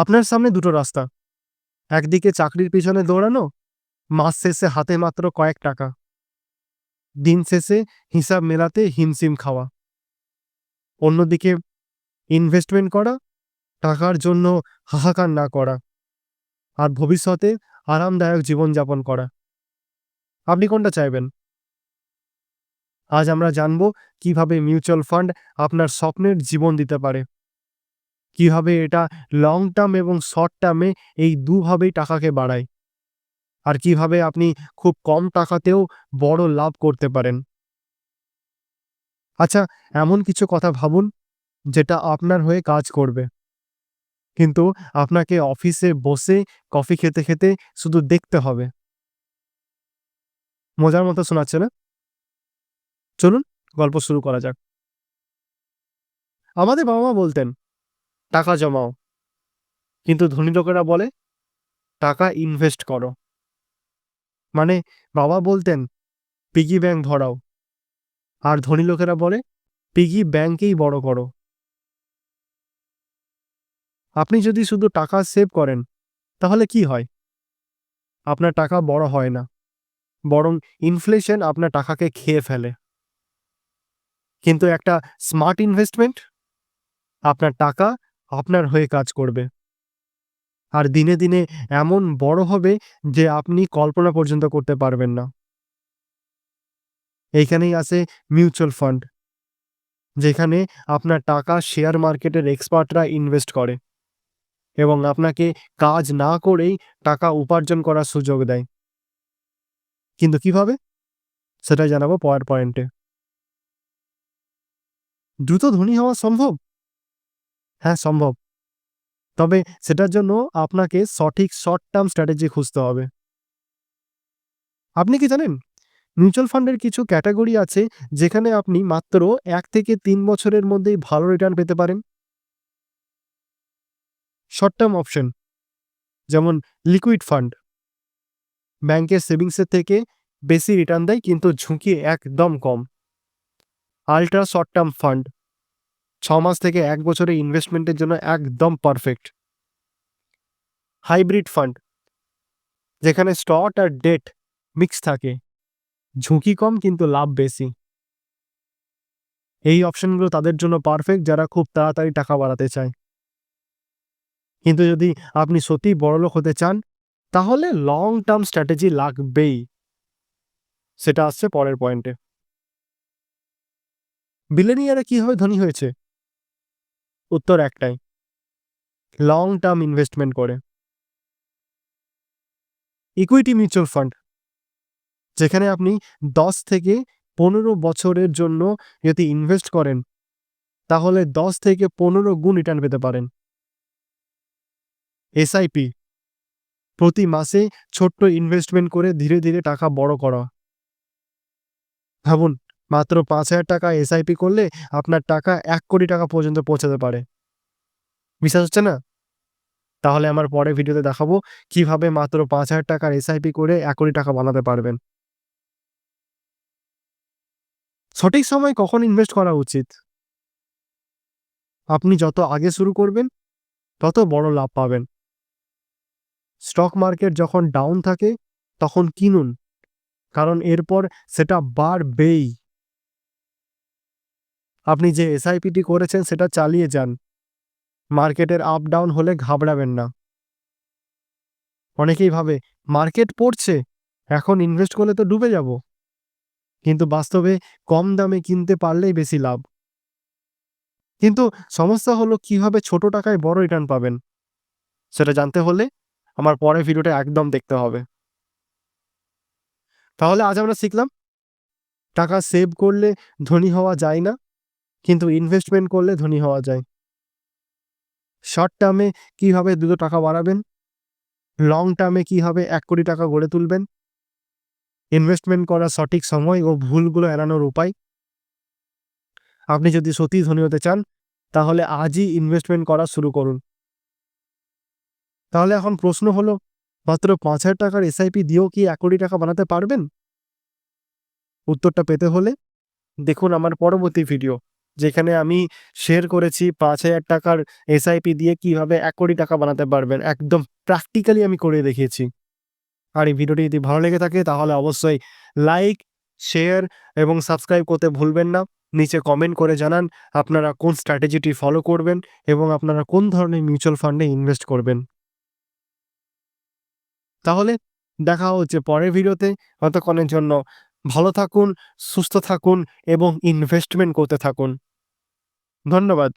আপনার সামনে দুটো রাস্তা। একদিকে চাকরির পিছনে দৌড়ানো, মাস শেষে হাতে মাত্র কয়েক টাকা। দিন শেষে হিসাব মেলাতে হিমশিম খাওয়া। অন্যদিকে ইনভেস্টমেন্ট করা, টাকার জন্য হাহাকার না করা। আর ভবিষ্যতে আরামদায়ক জীবনযাপন করা। আপনি কোনটা চাইবেন? আজ আমরা জানব কীভাবে মিউচুয়াল ফান্ড আপনার স্বপ্নের জীবন দিতে পারে। কীভাবে এটা লং টার্ম এবং শর্ট টার্মে এই দুভাবেই টাকাকে বাড়ায়। আর কীভাবে আপনি খুব কম টাকাতেও বড় লাভ করতে পারেন। আচ্ছা এমন কিছু কথা ভাবুন, যেটা আপনার হয়ে কাজ করবে। কিন্তু আপনাকে অফিসে বসে কফি খেতে খেতে শুধু দেখতে হবে। মজার মতো শোনাচ্ছে না? চলুন, গল্প শুরু করা যাক। আমাদের বাবা মা বলতেন টাকা জমাও। কিন্তু ধনী লোকেরা বলে, টাকা ইনভেস্ট করো। মানে বাবা বলতেন পিগি ব্যাংক ধরাও। আর ধনী লোকেরা বলে পিগি ব্যাংকেই বড় করো। আপনি যদি শুধু টাকা সেভ করেন, তাহলে কি হয়? আপনার টাকা বড় হয় না। বরং ইনফ্লেশন আপনার টাকাকে খেয়ে ফেলে। কিন্তু একটা স্মার্ট ইনভেস্টমেন্ট আপনার টাকা আপনার হয়ে কাজ করবে। আর দিনে দিনে এমন বড় হবে যে আপনি কল্পনা পর্যন্ত করতে পারবেন না। এইখানেই আসে মিউচুয়াল ফান্ড, যেখানে আপনার টাকা শেয়ার মার্কেটের এক্সপার্টরা ইনভেস্ট করে এবং আপনাকে কাজ না করেই টাকা উপার্জন করার সুযোগ দেয়। কিন্তু কীভাবে? সেটা জানাব পরের পয়েন্টে দ্রুত ধনী হওয়া সম্ভব? হ্যাঁ সম্ভব। তবে সেটার জন্য আপনাকে সঠিক শর্ট টার্ম স্ট্র্যাটেজি খুঁজতে হবে। আপনি কি জানেন মিউচুয়াল ফান্ডের কিছু ক্যাটাগরি আছে যেখানে আপনি মাত্র এক থেকে তিন বছরের মধ্যেই ভালো রিটার্ন পেতে পারেন। শর্ট টার্ম অপশন যেমন লিকুইড ফান্ড ব্যাংকের সেভিংসের থেকে বেশি রিটার্ন দেয়, কিন্তু ঝুঁকি একদম কম। আলট্রা শর্ট টার্ম ফান্ড ছ মাস থেকে এক বছরের ইনভেস্টমেন্টের জন্য একদম পারফেক্ট হাইব্রিড ফান্ড যেখানে স্টক আর ডেট মিক্স থাকে। ঝুঁকি কম কিন্তু লাভ বেশি। এই অপশনগুলো তাদের জন্য পারফেক্ট যারা খুব তাড়াতাড়ি টাকা বাড়াতে চায়। কিন্তু যদি আপনি সত্যি বড়লোক হতে চান, তাহলে লং টার্ম স্ট্র্যাটেজি লাগবেই। সেটা আসছে পরের পয়েন্টে বিলেনিয়ারা কীভাবে ধনী হয়েছে? উত্তর একটাই লং টার্ম ইনভেস্টমেন্ট করে। ইকুইটি মিউচুয়াল ফান্ড যেখানে আপনি দশ থেকে পনেরো বছরের জন্য যদি ইনভেস্ট করেন, তাহলে দশ থেকে পনেরো গুণ রিটার্ন পেতে পারেন। এসআইপি প্রতি মাসে ছোট্ট ইনভেস্টমেন্ট করে ধীরে ধীরে টাকা বড় করা। ভাবুন মাত্র পাঁচ হাজার টাকা এসআইপি করলে আপনার টাকা এক কোটি টাকা পর্যন্ত পৌঁছাতে পারে। বিশ্বাস হচ্ছে না? তাহলে আমার পরে ভিডিওতে দেখাবো কীভাবে মাত্র পাঁচ হাজার টাকার এসআইপি করে এক কোটি টাকা বানাতে পারবেন। সঠিক সময় কখন ইনভেস্ট করা উচিত? আপনি যত আগে শুরু করবেন, তত বড় লাভ পাবেন। স্টক মার্কেট যখন ডাউন থাকে, তখন কিনুন, কারণ এরপর সেটা বাড়বেই। আপনি যে এসআইপিটি করেছেন সেটা চালিয়ে যান। মার্কেটের আপ ডাউন হলে ঘাবড়াবেন না। অনেকেই ভাবে, মার্কেট পড়ছে, এখন ইনভেস্ট করলে তো ডুবে যাব। কিন্তু বাস্তবে কম দামে কিনতে পারলেই বেশি লাভ। কিন্তু সমস্যা হলো কীভাবে ছোট টাকায় বড় রিটার্ন পাবেন? সেটা জানতে হলে আমার পরের ভিডিওটা একদম দেখতে হবে। তাহলে আজ আমরা শিখলাম, টাকা সেভ করলে ধনী হওয়া যায় না। কিন্তু ইনভেস্টমেন্ট করলে ধনী হওয়া যায়। শর্ট টার্মে কীভাবে দুটো টাকা বাড়াবেন? লং টার্মে কীভাবে এক কোটি টাকা গড়ে তুলবেন? ইনভেস্টমেন্ট করার সঠিক সময় ও ভুলগুলো এড়ানোর উপায়? আপনি যদি সত্যি ধনী হতে চান, তাহলে আজই ইনভেস্টমেন্ট করা শুরু করুন। তাহলে এখন প্রশ্ন হলো, মাত্র পাঁচ হাজার টাকার এসআইপি দিয়েও কি এক কোটি টাকা বানাতে পারবেন? উত্তরটা পেতে হলে দেখুন আমার পরবর্তী ভিডিও যেখানে আমি শেয়ার করেছি পাঁচ হাজার টাকার এসআইপি দিয়ে কীভাবে এক কোটি টাকা বানাতে পারবেন, একদম প্র্যাকটিক্যালি আমি করে দেখিয়েছি। আর এই ভিডিওটি যদি ভালো লেগে থাকে, তাহলে অবশ্যই লাইক শেয়ার এবং সাবস্ক্রাইব করতে ভুলবেন না। নিচে কমেন্ট করে জানান আপনারা কোন স্ট্র্যাটেজিটি ফলো করবেন এবং আপনারা কোন ধরনের মিউচুয়াল ফান্ডে ইনভেস্ট করবেন। তাহলে দেখা হচ্ছে পরের ভিডিওতে। ততক্ষণের জন্য ভালো থাকুন, সুস্থ থাকুন এবং ইনভেস্টমেন্ট করতে থাকুন। ধন্যবাদ।